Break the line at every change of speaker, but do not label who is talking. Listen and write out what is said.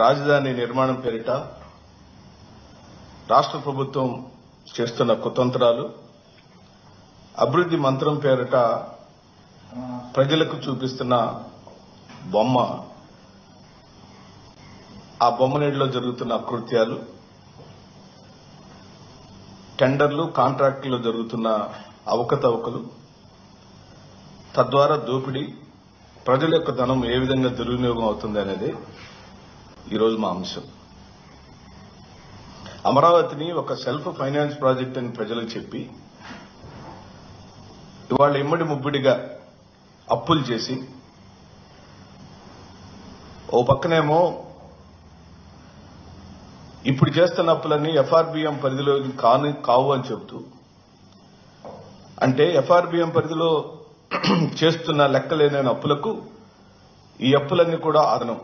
రాజధాని నిర్మాణం పేరిట రాష్ట్ర ప్రభుత్వం చేస్తున్న కుతంత్రాలు అభివృద్ది మంత్రం పేరిట ప్రజలకు చూపిస్తున్న బొమ్మ. ఆ బొమ్మ నీటిలో జరుగుతున్న అకృత్యాలు టెండర్లు కాంట్రాక్టులు జరుగుతున్న అవకతవకలు తద్వారా దోపిడీ ప్రజల యొక్క ధనం ఏ విధంగా దుర్వినియోగం అవుతుంది అనేది ఈరోజు మా అంశం. అమరావతిని ఒక సెల్ఫ్ ఫైనాన్స్ ప్రాజెక్ట్ అని ప్రజలకు చెప్పి ఇవాళ ఇమ్మడి ముబ్బిడిగా అప్పులు చేసి ఓ పక్కనేమో ఇప్పుడు చేస్తున్న అప్పులన్నీ ఎఫ్ఆర్బిఎం పరిధిలో కాని కావు అని చెబుతూ అంటే ఎఫ్ఆర్బిఎం పరిధిలో చేస్తున్న లెక్కలేని అప్పులకు ఈ అప్పులన్నీ కూడా అదనం